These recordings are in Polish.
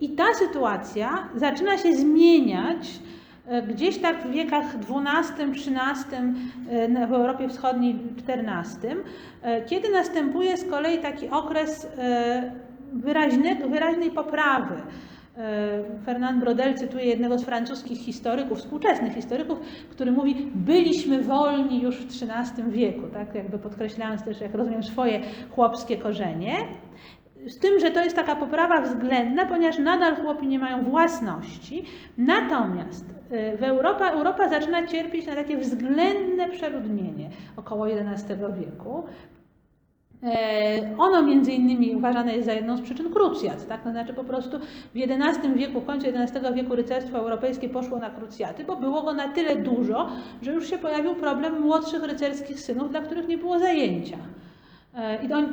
I ta sytuacja zaczyna się zmieniać e, gdzieś tak w wiekach XII, XIII, e, w Europie Wschodniej XIV, e, kiedy następuje z kolei taki okres wyraźnej poprawy. Fernand Brodel cytuje jednego z francuskich historyków, współczesnych historyków, który mówi, byliśmy wolni już w XIII wieku, tak jakby podkreślając też, jak rozumiem, swoje chłopskie korzenie. Z tym, że to jest taka poprawa względna, ponieważ nadal chłopi nie mają własności. Natomiast e, w Europa, Europa zaczyna cierpieć na takie względne przeludnienie około XI wieku. E, Ono między innymi uważane jest za jedną z przyczyn krucjat, tak? To znaczy po prostu w XI wieku, w końcu XI wieku rycerstwo europejskie poszło na krucjaty, bo było go na tyle dużo, że już się pojawił problem młodszych rycerskich synów, dla których nie było zajęcia.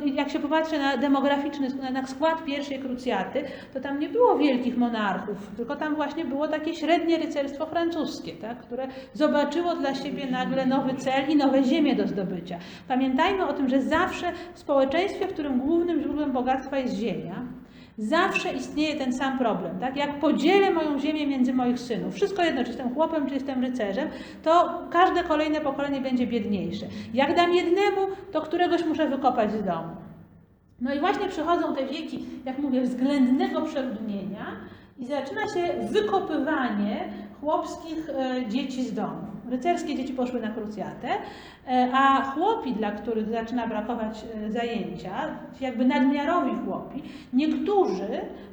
I jak się popatrzy na demograficzny, na skład pierwszej krucjaty, to tam nie było wielkich monarchów, tylko tam właśnie było takie średnie rycerstwo francuskie, tak, które zobaczyło dla siebie nagle nowy cel i nowe ziemie do zdobycia. Pamiętajmy o tym, że zawsze w społeczeństwie, w którym głównym źródłem bogactwa jest ziemia, Zawsze istnieje ten sam problem, tak? Jak podzielę moją ziemię między moich synów, wszystko jedno, czy jestem chłopem, czy jestem rycerzem, to każde kolejne pokolenie będzie biedniejsze. Jak dam jednemu, to któregoś muszę wykopać z domu. No i właśnie przychodzą te wieki, jak mówię, względnego przeludnienia i zaczyna się wykopywanie chłopskich e, dzieci z domu. Rycerskie dzieci poszły na krucjatę, e, a chłopi, dla których zaczyna brakować e, zajęcia, ci jakby nadmiarowi chłopi, niektórzy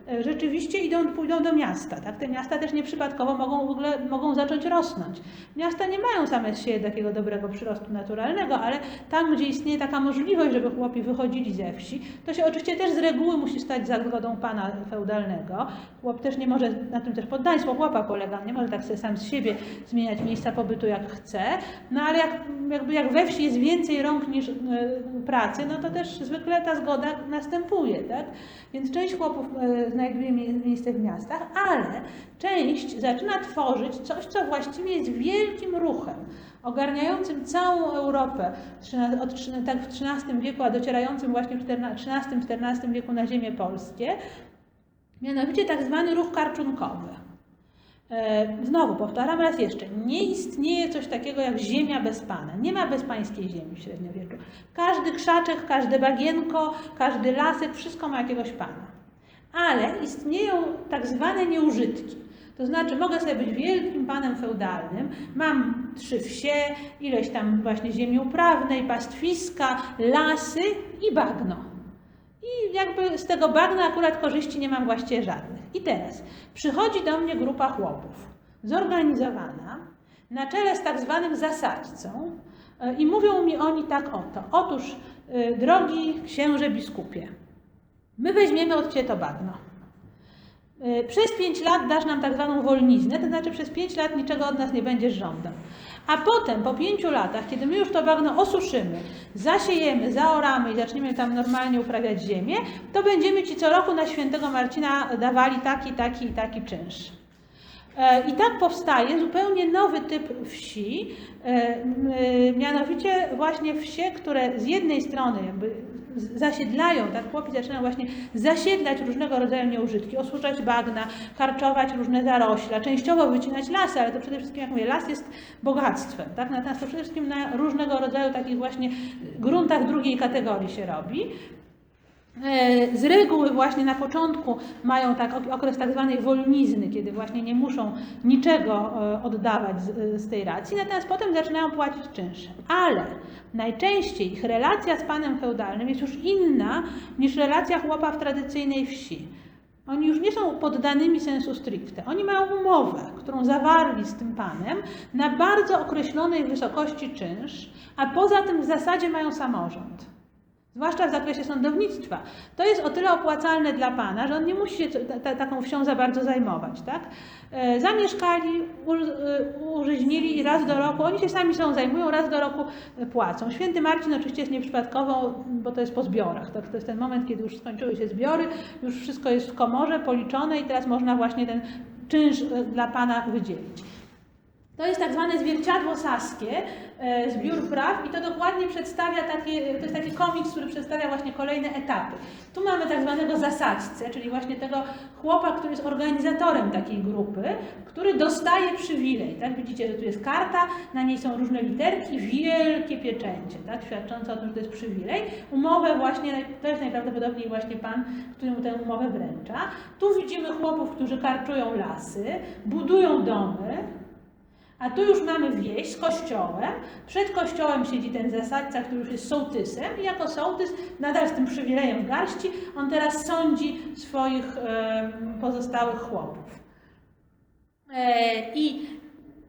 e, rzeczywiście idą, pójdą do miasta. Tak? Te miasta też nieprzypadkowo mogą w ogóle mogą zacząć rosnąć. Miasta nie mają same z siebie takiego dobrego przyrostu naturalnego, ale tam, gdzie istnieje taka możliwość, żeby chłopi wychodzili ze wsi, to się oczywiście też z reguły musi stać za zgodą pana feudalnego. Chłop też nie może, na tym też poddaństwo chłopa polega, nie może tak sobie sam z siebie zmieniać miejsca pobytu jak chce, no ale jak, jakby jak we wsi jest więcej rąk niż e, pracy, no to też zwykle ta zgoda następuje, tak? Więc część chłopów e, znajduje mie- miejsce w miastach, ale część zaczyna tworzyć coś, co właściwie jest wielkim ruchem ogarniającym całą Europę od, tak w XIII wieku, a docierającym właśnie w XIII-XIV wieku na ziemię polskie, mianowicie tak zwany ruch karczunkowy. E, Znowu powtarzam raz jeszcze, nie istnieje coś takiego jak ziemia bez pana. Nie ma bezpańskiej ziemi w średniowieczu. Każdy krzaczek, każde bagienko, każdy lasek, wszystko ma jakiegoś pana. Ale istnieją tak zwane nieużytki. To znaczy, mogę sobie być wielkim panem feudalnym, mam trzy wsie, ileś tam właśnie ziemi uprawnej, pastwiska, lasy i bagno. I jakby z tego bagna akurat korzyści nie mam właściwie żadnych. I teraz przychodzi do mnie grupa chłopów, zorganizowana, na czele z tak zwanym zasadźcą e, i mówią mi oni tak oto. Otóż, e, drogi księże biskupie, my weźmiemy od Ciebie to bagno. E, Przez pięć lat dasz nam tak zwaną wolniznę, to znaczy przez pięć lat niczego od nas nie będziesz żądał. A potem, po pięciu latach, kiedy my już to bagno osuszymy, zasiejemy, zaoramy i zaczniemy tam normalnie uprawiać ziemię, to będziemy Ci co roku na świętego Marcina dawali taki, taki i taki czynsz. E, I tak powstaje zupełnie nowy typ wsi, e, e, mianowicie właśnie wsie, które z jednej strony jakby zasiedlają, tak chłopi zaczynają właśnie zasiedlać różnego rodzaju nieużytki, osuszać bagna, karczować różne zarośla, częściowo wycinać lasy, ale to przede wszystkim, jak mówię, las jest bogactwem, tak? Natomiast to przede wszystkim na różnego rodzaju takich właśnie gruntach drugiej kategorii się robi. E, Z reguły właśnie na początku mają tak ok- okres tak zwanej wolnizny, kiedy właśnie nie muszą niczego e, oddawać z, z tej racji, natomiast potem zaczynają płacić czynsze. Ale najczęściej ich relacja z panem feudalnym jest już inna niż relacja chłopa w tradycyjnej wsi. Oni już nie są poddanymi sensu stricte. Oni mają umowę, którą zawarli z tym panem na bardzo określonej wysokości czynsz, a poza tym w zasadzie mają samorząd zwłaszcza w zakresie sądownictwa. To jest o tyle opłacalne dla Pana, że on nie musi się ta, ta, taką wsią za bardzo zajmować. Tak? E, zamieszkali, e, użyźnili i raz do roku, oni się sami są zajmują, raz do roku płacą. Święty Marcin oczywiście jest nieprzypadkowo, bo to jest po zbiorach. Tak? To jest ten moment, kiedy już skończyły się zbiory, już wszystko jest w komorze, policzone i teraz można właśnie ten czynsz e, dla Pana wydzielić. To jest tak zwane zwierciadło saskie, e, zbiór praw i to dokładnie przedstawia takie, to jest taki komiks, który przedstawia właśnie kolejne etapy. Tu mamy tak zwanego zasadźcę, czyli właśnie tego chłopa, który jest organizatorem takiej grupy, który dostaje przywilej. Tak? Widzicie, że tu jest karta, na niej są różne literki, wielkie pieczęcie, tak? świadczące o tym, że to jest przywilej. Umowę właśnie, to jest najprawdopodobniej właśnie pan, który mu tę umowę wręcza. Tu widzimy chłopów, którzy karczują lasy, budują domy, a tu już mamy wieś z kościołem. Przed kościołem siedzi ten zasadca, który już jest sołtysem i jako sołtys, nadal z tym przywilejem w garści, on teraz sądzi swoich pozostałych chłopów. E, I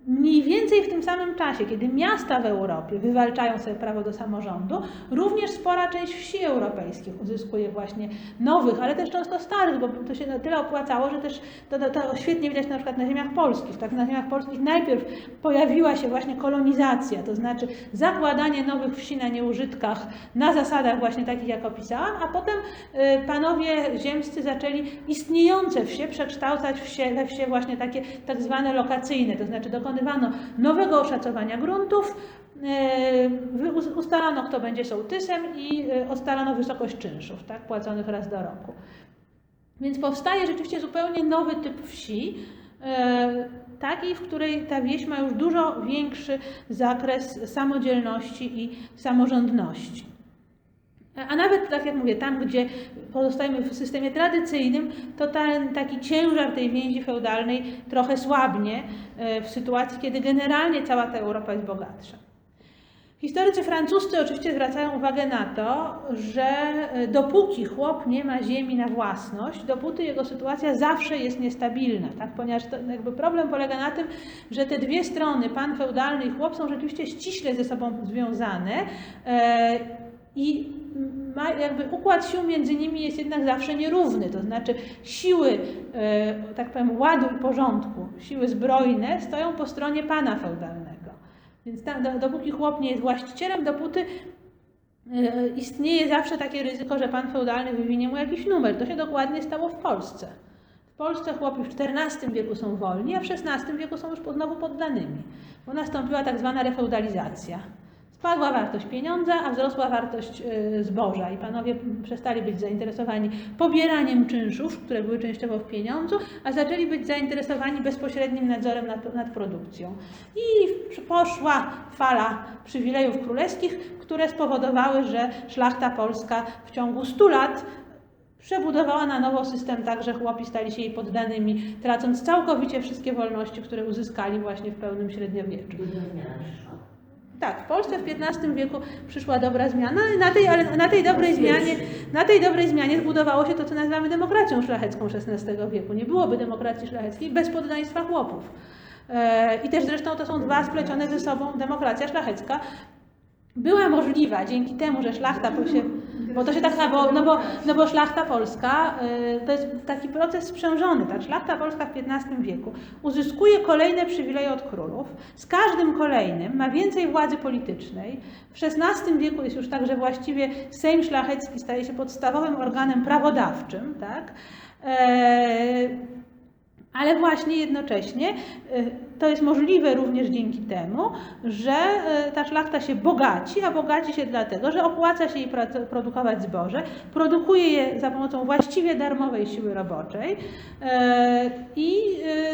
mniej więcej w tym samym czasie, kiedy miasta w Europie wywalczają sobie prawo do samorządu, również spora część wsi europejskich uzyskuje właśnie nowych, ale też często starych, bo to się na tyle opłacało, że też to, to, to świetnie widać na przykład na ziemiach polskich. Tak, na ziemiach polskich najpierw pojawiła się właśnie kolonizacja, to znaczy zakładanie nowych wsi na nieużytkach na zasadach właśnie takich, jak opisałam, a potem y, panowie ziemscy zaczęli istniejące wsie przekształcać wsie, we wsie właśnie takie tak zwane lokacyjne, to znaczy dokonywano nowego oszacowania gruntów, wy- ustalono kto będzie sołtysem i y, ustalono wysokość czynszów, tak, płaconych raz do roku. Więc powstaje rzeczywiście zupełnie nowy typ wsi, e, takiej, w której ta wieś ma już dużo większy zakres samodzielności i samorządności. A nawet, tak jak mówię, tam, gdzie pozostajemy w systemie tradycyjnym, to ten taki ciężar tej więzi feudalnej trochę słabnie e, w sytuacji, kiedy generalnie cała ta Europa jest bogatsza. Historycy francuscy oczywiście zwracają uwagę na to, że e, dopóki chłop nie ma ziemi na własność, dopóty jego sytuacja zawsze jest niestabilna, tak? ponieważ to, jakby problem polega na tym, że te dwie strony, pan feudalny i chłop, są rzeczywiście ściśle ze sobą związane e, i ma, jakby układ sił między nimi jest jednak zawsze nierówny, to znaczy siły, e, tak powiem, ładu i porządku, siły zbrojne stoją po stronie pana feudalnego. Więc tam, do, dopóki chłop nie jest właścicielem, dopóty e, istnieje zawsze takie ryzyko, że pan feudalny wywinie mu jakiś numer. To się dokładnie stało w Polsce. W Polsce chłopi w XIV wieku są wolni, a w XVI wieku są już znowu poddanymi, bo nastąpiła tak zwana refeudalizacja. Spadła wartość pieniądza, a wzrosła wartość y, zboża i panowie przestali być zainteresowani pobieraniem czynszów, które były częściowo w pieniądzu, a zaczęli być zainteresowani bezpośrednim nadzorem nad, nad produkcją. I poszła fala przywilejów królewskich, które spowodowały, że szlachta polska w ciągu 100 lat przebudowała na nowo system tak, że chłopi stali się jej poddanymi, tracąc całkowicie wszystkie wolności, które uzyskali właśnie w pełnym średniowieczu. Tak, w Polsce w XV wieku przyszła dobra zmiana i na tej, ale na tej dobrej zmianie, na tej dobrej zmianie zbudowało się to, co nazywamy demokracją szlachecką XVI wieku. Nie byłoby demokracji szlacheckiej bez poddaństwa chłopów. E, I też zresztą to są dwa splecione ze sobą demokracja szlachecka była możliwa dzięki temu, że szlachta się, bo to się tak, bo, no, bo, no bo szlachta polska y, to jest taki proces sprzężony, tak? Szlachta polska w XV wieku uzyskuje kolejne przywileje od królów, z każdym kolejnym ma więcej władzy politycznej. W XVI wieku jest już tak, że właściwie Sejm Szlachecki staje się podstawowym organem prawodawczym, tak? E, ale właśnie jednocześnie y, to jest możliwe również dzięki temu, że y, ta szlachta się bogaci, a bogaci się dlatego, że opłaca się jej produkować zboże, produkuje je za pomocą właściwie darmowej siły roboczej, y, i,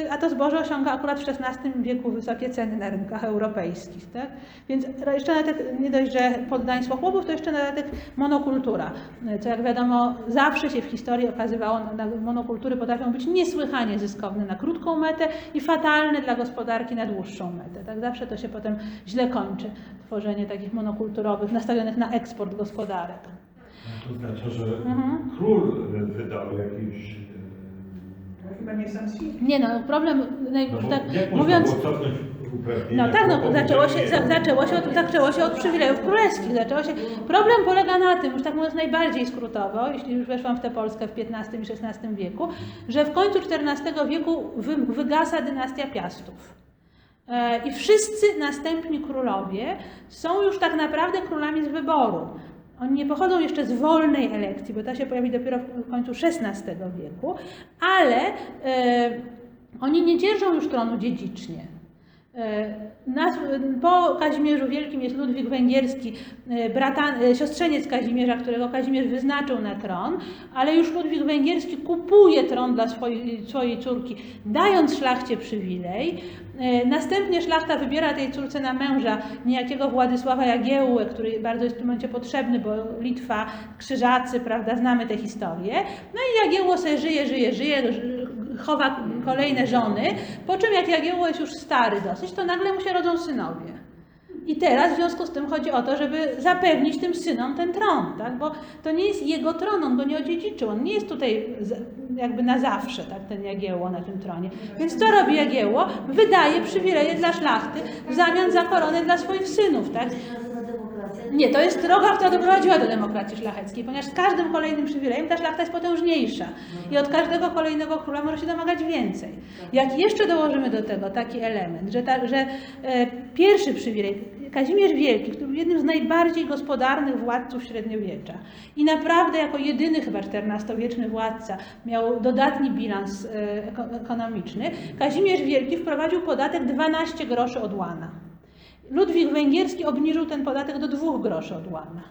y, a to zboże osiąga akurat w XVI wieku wysokie ceny na rynkach europejskich. Tak? Więc jeszcze na dodatek, nie dość, że poddaństwo chłopów, to jeszcze na dodatek monokultura, co jak wiadomo zawsze się w historii okazywało, monokultury potrafią być niesłychanie zyskowne na krótką metę i fatalne dla gospodarki na dłuższą metę. Tak zawsze to się potem źle kończy, tworzenie takich monokulturowych, nastawionych na eksport gospodarek. To znaczy, że Mhm. król wydał jakieś... To chyba nie ci. Nie no, problem, No tak, jak mówiąc... cofnąć? No tak, no zaczęło się, za, zaczęło, się od, zaczęło się od przywilejów królewskich. Zaczęło się, problem polega na tym, już tak mówiąc najbardziej skrótowo, jeśli już weszłam w tę Polskę w XV i XVI wieku, że w końcu XIV wieku wy, wygasa dynastia Piastów. E, I wszyscy następni królowie są już tak naprawdę królami z wyboru. Oni nie pochodzą jeszcze z wolnej elekcji, bo ta się pojawi dopiero w końcu XVI wieku, ale e, oni nie dzierżą już tronu dziedzicznie. E, po Kazimierzu Wielkim jest Ludwik Węgierski, e, brata, e, siostrzeniec Kazimierza, którego Kazimierz wyznaczył na tron, ale już Ludwik Węgierski kupuje tron dla swojej, swojej córki, dając szlachcie przywilej. Następnie szlachta wybiera tej córce na męża niejakiego Władysława Jagiełłę, który bardzo jest w tym momencie potrzebny, bo Litwa, Krzyżacy, prawda, znamy tę historię. No i Jagiełło sobie żyje, żyje, żyje, chowa kolejne żony, po czym jak Jagiełło jest już stary dosyć, to nagle mu się rodzą synowie. I teraz w związku z tym chodzi o to, żeby zapewnić tym synom ten tron, tak? bo to nie jest jego tron, on go nie odziedziczył, on nie jest tutaj jakby na zawsze, tak, ten Jagiełło na tym tronie. Więc co robi Jagiełło? Wydaje przywileje dla szlachty w zamian za koronę dla swoich synów, tak? Nie, to jest droga, która doprowadziła do demokracji szlacheckiej, ponieważ z każdym kolejnym przywilejem ta szlachta jest potężniejsza i od każdego kolejnego króla może się domagać więcej. Jak jeszcze dołożymy do tego taki element, że, ta, że e, pierwszy przywilej, Kazimierz Wielki, który był jednym z najbardziej gospodarnych władców średniowiecza i naprawdę jako jedyny chyba XIV-wieczny władca miał dodatni bilans e, eko- ekonomiczny, Kazimierz Wielki wprowadził podatek 12 groszy od łana. Ludwik Węgierski obniżył ten podatek do 2 groszy od łana.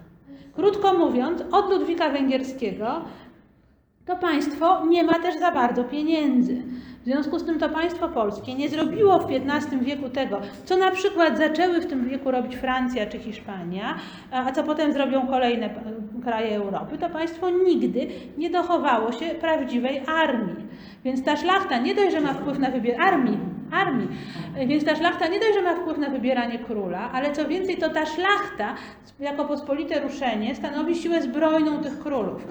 Krótko mówiąc, od Ludwika Węgierskiego to państwo nie ma też za bardzo pieniędzy. W związku z tym to państwo polskie nie zrobiło w XV wieku tego, co na przykład zaczęły w tym wieku robić Francja czy Hiszpania, a co potem zrobią kolejne p- kraje Europy. To państwo nigdy nie dochowało się prawdziwej armii. Więc ta szlachta nie dość, że ma wpływ na wybieranie armii, armii, więc ta szlachta nie dość, że ma wpływ na wybieranie króla, ale co więcej, to ta szlachta jako pospolite ruszenie stanowi siłę zbrojną tych królów.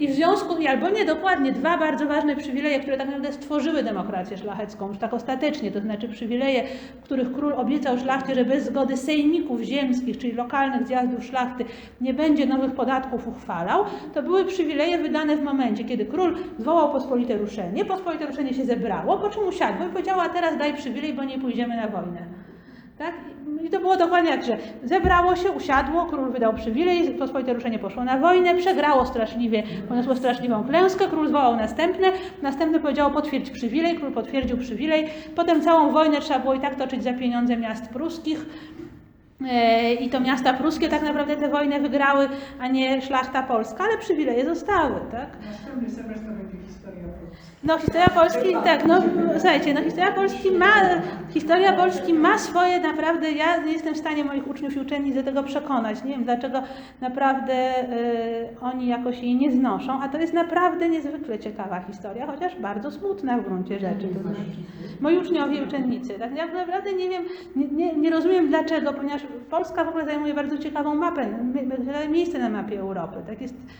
I w związku, albo nie dokładnie, dwa bardzo ważne przywileje, które tak naprawdę stworzyły demokrację szlachecką, już tak ostatecznie, to znaczy przywileje, w których król obiecał szlachcie, że bez zgody sejmików ziemskich, czyli lokalnych zjazdów szlachty, nie będzie nowych podatków uchwalał, to były przywileje wydane w momencie, kiedy król zwołał pospolite ruszenie, pospolite ruszenie się zebrało, po czym usiadło i powiedziało, a teraz daj przywilej, bo nie pójdziemy na wojnę. Tak? I to było dokładnie tak, że zebrało się, usiadło, król wydał przywilej, pospolite ruszenie poszło na wojnę, przegrało straszliwie, poniosło straszliwą klęskę, król zwołał następne, następne powiedziało potwierdź przywilej, król potwierdził przywilej, potem całą wojnę trzeba było i tak toczyć za pieniądze miast pruskich, E, I to miasta pruskie tak naprawdę tę wojnę wygrały, a nie szlachta polska, ale przywileje zostały, tak? Następny semestr będzie historia Polski. No historia Polski, tak, no słuchajcie, no historia Polski ma, historia Polski ma swoje naprawdę, ja nie jestem w stanie moich uczniów i uczennic do tego przekonać, nie wiem dlaczego naprawdę y, oni jakoś jej nie znoszą, a to jest naprawdę niezwykle ciekawa historia, chociaż bardzo smutna w gruncie rzeczy. To znaczy, moi uczniowie i uczennicy, tak, ja naprawdę nie wiem, nie, nie, nie rozumiem dlaczego, ponieważ Polska w ogóle zajmuje bardzo ciekawą mapę, mi- mi- miejsce na mapie Europy, tak jest